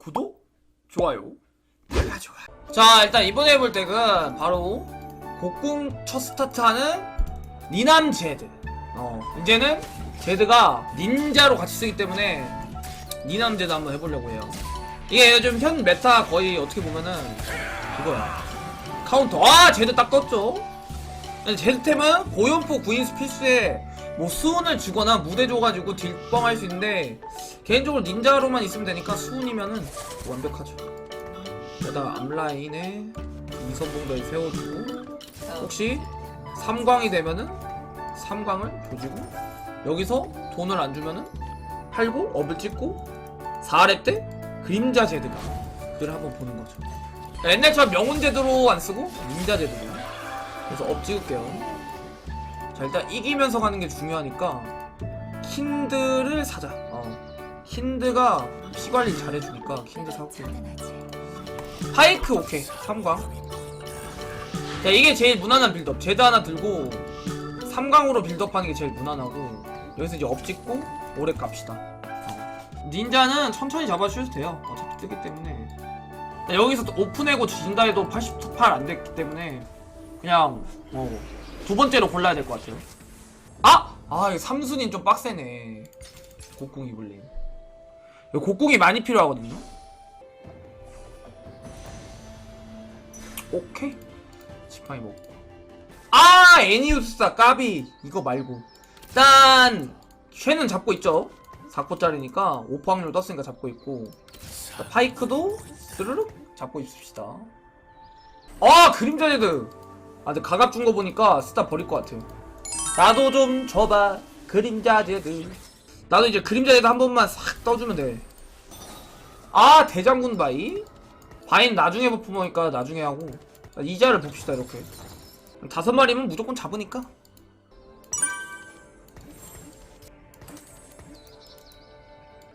구독, 좋아요, 눌러줘. 자, 일단 이번에 해볼 덱은 바로 곡궁 첫 스타트하는 니남 제드. 어, 이제는 제드가 닌자로 같이 쓰기 때문에 니남 제드 한번 해보려고 해요. 이게 요즘 현 메타 거의 어떻게 보면은 그거야. 카운터. 아, 제드 딱 떴죠? 제드템은 고연포 구인수 필수에 뭐 수은을 주거나 무대 줘가지고 딜뻥 할 수 있는데 개인적으로 닌자로만 있으면 되니까 수은이면은 완벽하죠. 게다가 앞라인에 이선봉들 세워주고 혹시 삼광이 되면은 삼광을 조지고 여기서 돈을 안 주면은 팔고 업을 찍고 4렙 때 그림자 제드가 그를 한번 보는 거죠. 옛날처럼 명운 제도로 안 쓰고 닌자 제도로 그래서 업 찍을게요. 자 일단 이기면서 가는 게 중요하니까 킨드를 사자. 어. 킨드가 피 관리 잘해주니까 킨드 사고. 파이크 오케이 3광. 자 이게 제일 무난한 빌드업. 제드 하나 들고 3광으로 빌드업하는 게 제일 무난하고 여기서 이제 업 찍고 오래 깝시다. 어. 닌자는 천천히 잡아주셔도 돼요. 어차피 뜨기 때문에. 자, 여기서 또 오픈해고 진다 해도 88 안 됐기 때문에 그냥 어, 두 번째로 골라야 될 것 같아요. 아! 아, 이 삼순인 좀 빡세네. 곡궁 이블린. 이거 곡궁이 많이 필요하거든요. 오케이. 지팡이 먹고. 아! 애니우스다, 까비. 이거 말고. 일단, 쉐는 잡고 있죠. 4코짜리니까 5% 확률 떴으니까 잡고 있고. 자, 파이크도 스르륵 잡고 있읍시다. 아! 그림자 제드! 아 근데 가갑 준거 보니까 스타 버릴 것 같아요. 나도 좀 줘봐 그림자 제드 나도 이제 그림자 제드 한 번만 싹 떠주면 돼아 대장군 바이 바인 나중에 먹으니까 나중에 하고. 이자를 봅시다 이렇게. 다섯 마리면 무조건 잡으니까.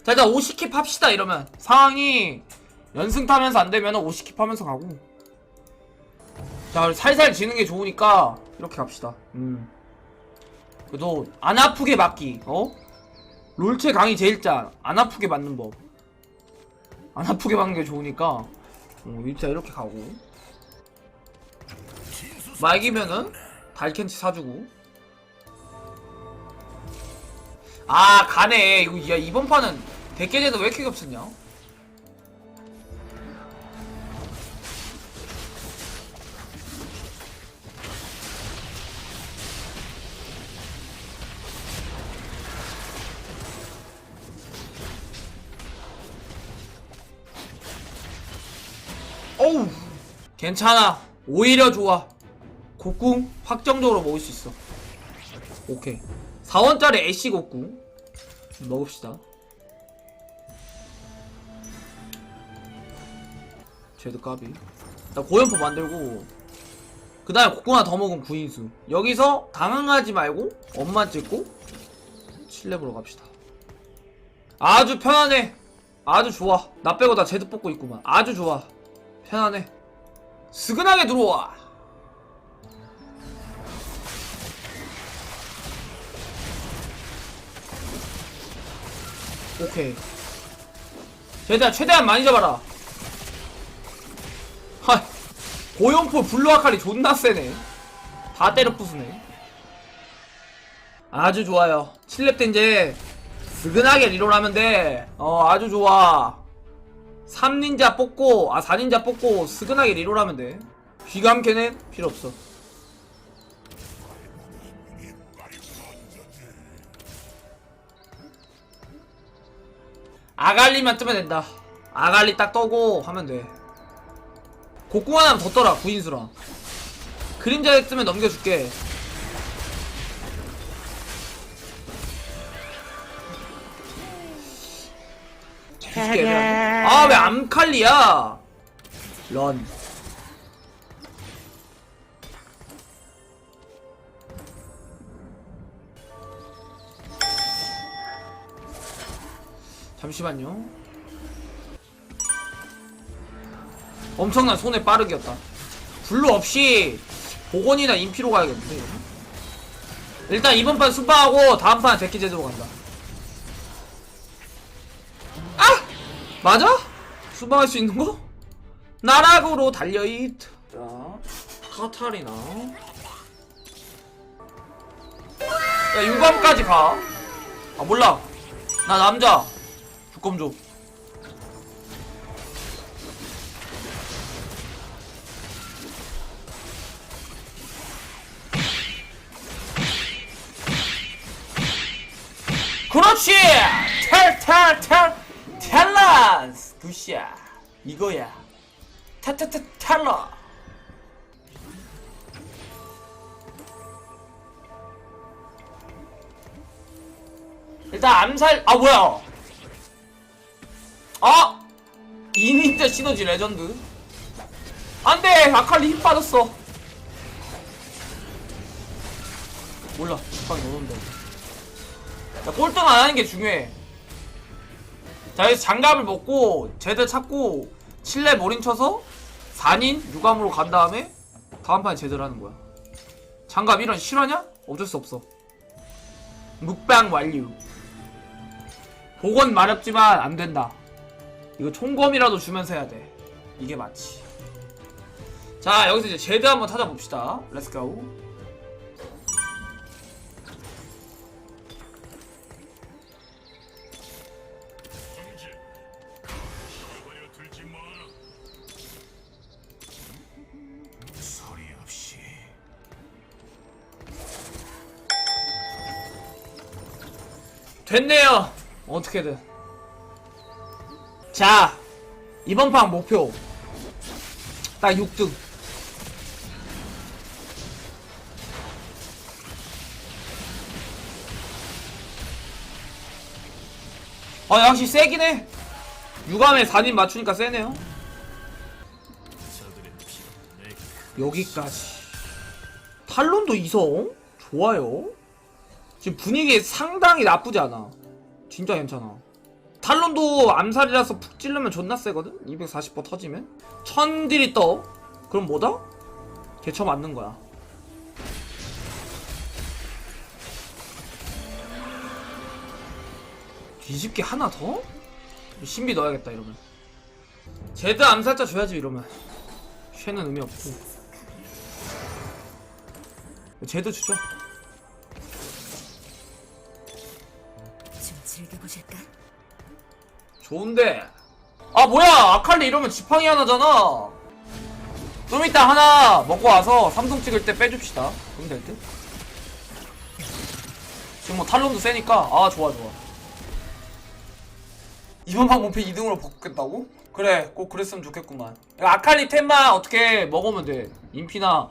자 일단 50킵 합시다 이러면. 상황이 연승 타면서 안 되면 50킵 하면서 가고 자 살살 지는 게 좋으니까 이렇게 갑시다. 음. 그래도 안 아프게 맞기 어? 롤체 강이 제일 짠 안 아프게 맞는 법 안 아프게 맞는 게 좋으니까. 어, 일단 이렇게 가고. 말기면은 달캔치 사주고. 아 가네. 이거 야 이번 판은 대깨제도 왜 이렇게 겹쳤냐 어우. 괜찮아. 오히려 좋아. 곡궁 확정적으로 먹을 수 있어. 오케이. 4원짜리 애쉬 곡궁 먹읍시다. 쟤도 까비. 나 고연포 만들고 그 다음에 곡궁 하나 더 먹으면 구인수. 여기서 당황하지 말고 엄마 찍고 7렙으로 갑시다. 아주 편하네 아주 좋아. 나 빼고 다 제드 뽑고 있구만. 아주 좋아 편하네. 스근하게 들어와. 오케이. 최대한 최대한 많이 잡아라. 하. 고연포 블루 아칼리 존나 세네. 다 때려 부수네. 아주 좋아요. 7렙 때 이제 스근하게 리롤하면 돼. 어 아주 좋아. 3닌자 뽑고 아 4닌자 뽑고 스근하게 리롤하면 돼. 귀감 캐는 필요 없어. 아갈리만 뜨면 된다. 아갈리 딱 떠고 하면 돼. 곡궁 하나만 더 떠라 구인수랑. 그림자에 뜨면 넘겨줄게 아 왜 암칼리야? 런. 잠시만요. 엄청난 손에 빠르기였다. 블루 없이 복원이나 인피로 가야겠는데? 일단 이번 판 수바하고 다음 판 데키 제대로 간다 맞아? 수방할 수 있는 거? 나락으로 달려잇 자 카타리나. 야 유감까지 가 아 몰라. 나 남자. 주검 줘. 그렇지! 탈탈탈 탤런스 굿이야 이거야. 타타타 탤런 일단 암살 아 뭐야? 아! 이닌자 시너지 레전드? 안 돼! 아칼리 힘 빠졌어. 몰라. 빵 넣는다 자, 꼴등 안 하는 게 중요해. 자, 여기서 장갑을 먹고, 제드 찾고, 7렙 올인 쳐서, 4인 유감으로 간 다음에, 다음 판에 제대로 하는 거야. 장갑 이런 실화냐? 어쩔 수 없어. 묵방 완료. 복원 마렵지만 안 된다. 이거 총검이라도 주면서 해야 돼. 이게 맞지. 자, 여기서 이제 제드 한번 찾아봅시다. 렛츠고. 됐네요. 어떻게든. 자, 이번 판 목표. 딱 6등. 아, 역시 세긴 해. 유감에 4인 맞추니까 세네요. 여기까지. 탈론도 2성? 좋아요. 지금 분위기 상당히 나쁘지 않아. 진짜 괜찮아. 탈론도 암살이라서 푹 찌르면 존나 세거든? 240% 터지면? 천딜이 떠? 그럼 뭐다? 개쳐 맞는 거야. 뒤집기 하나 더? 신비 넣어야겠다 이러면. 제드 암살자 줘야지 이러면. 쉐는 의미 없고. 제드 주죠. 즐겨보실까? 좋은데. 아 뭐야 아칼리 이러면 지팡이 하나잖아. 좀 이따 하나 먹고 와서 삼성 찍을 때 빼줍시다. 그럼 될 듯. 지금 뭐 탈론도 세니까 아 좋아 좋아. 이번 판 목표 2등으로 바꾸겠다고? 그래 꼭 그랬으면 좋겠구만. 아칼리 템만 어떻게 먹으면 돼. 인피나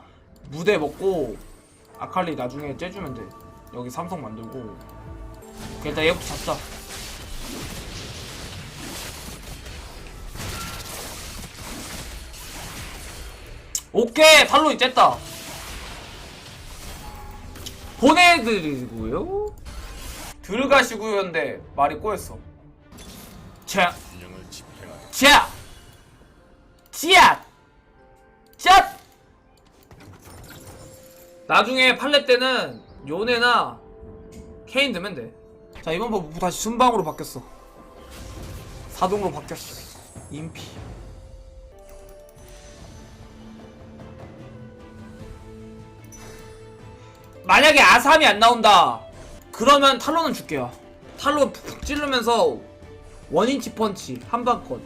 무대 먹고 아칼리 나중에 째주면 돼. 여기 삼성 만들고. 오케이, 일단 얘부터 잡자. 오케이! 탈론이 쨌다. 보내드리고요. 들어가시고요 근데 말이 꼬였어. 자, 자, 찌앗, 짭. 나중에 팔레 때는 요네나 케인 넣으면 돼. 자 이번 번 다시 순방으로 바뀌었어. 사동으로 바뀌었어. 인피. 만약에 아삼이 안 나온다. 그러면 탈론은 줄게요. 탈론 푹푹 찌르면서 원인치 펀치 한방컷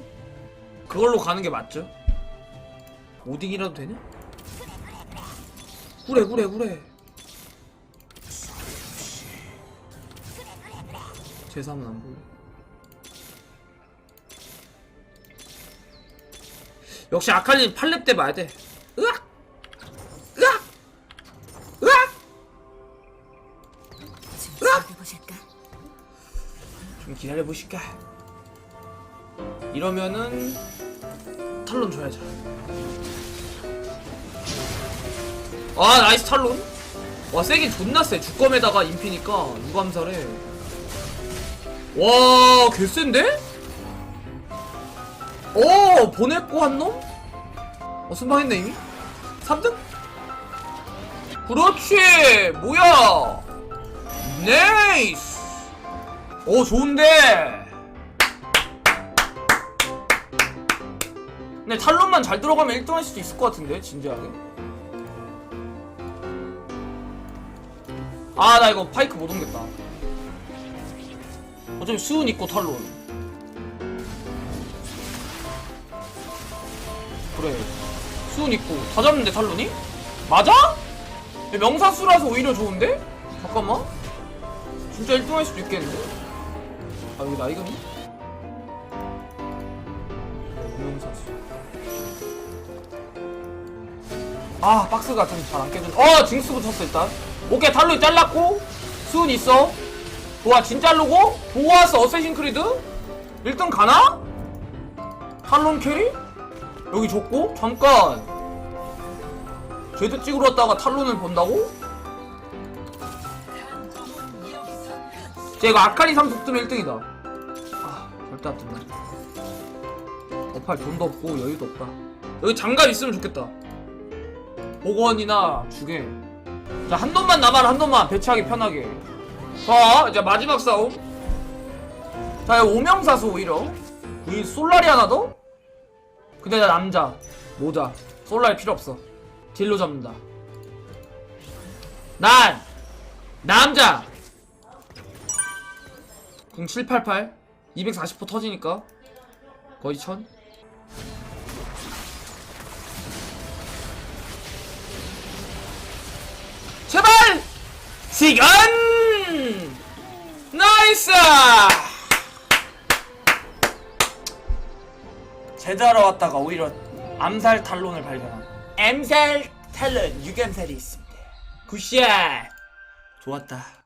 그걸로 가는 게 맞죠? 오딩이라도 되냐? 그래 그래 그래 제3은 안 보여. 역시 아칼리는 8렙 때 봐야 돼. 으악! 으악! 으악! 좀 즐겨보실까? 좀 기다려보실까? 이러면은 탈론 줘야죠. 아 나이스 탈론. 와 세긴 존나 세. 주검에다가 인피니까 유감살해 와 개센데? 오 보냈고 한놈? 어 순방했네 이미? 3등? 그렇지 뭐야 네이스 오 좋은데 근데 탈론만 잘 들어가면 1등 할 수도 있을 것 같은데 진지하게 아 나 이거 파이크 못 옮겼다 어차피 수은 있고 탈론 그래 수은 있고 다 잡는데 탈론이? 맞아? 야, 명사수라서 오히려 좋은데? 잠깐만 진짜 1등 할 수도 있겠는데? 아 여기 나이금이? 명사수 아 박스가 좀 잘 안 깨져 어 징스 붙였어 일단 오케이 탈론 잘랐고 수은 있어 좋아 진짜르고? 보아스 어쌔신 크리드? 1등 가나? 탈론 캐리? 여기 줬고? 잠깐. 제드 찍으러 왔다가 탈론을 본다고? 쟤 이거 아카리 3속 뜨면 1등이다. 아 절대 안 뜬다. 업할 돈도 없고 여유도 없다. 여기 장갑 있으면 좋겠다. 복원이나 주게. 자한 놈만 남아라 한 놈만. 배치하기 편하게 자 이제 마지막 싸움. 자 오명사수 오히려. 이 솔라리 하나 더? 근데 나 남자. 모자. 솔라리 필요 없어. 딜로 잡는다. 난 남자. 0788 240% 터지니까. 거의 천. 제발! 시간 나이스! 제자로 왔다가 오히려 암살 탈론을 발견한 암살 탈론 유감살이 있습니다. 굿샷! 좋았다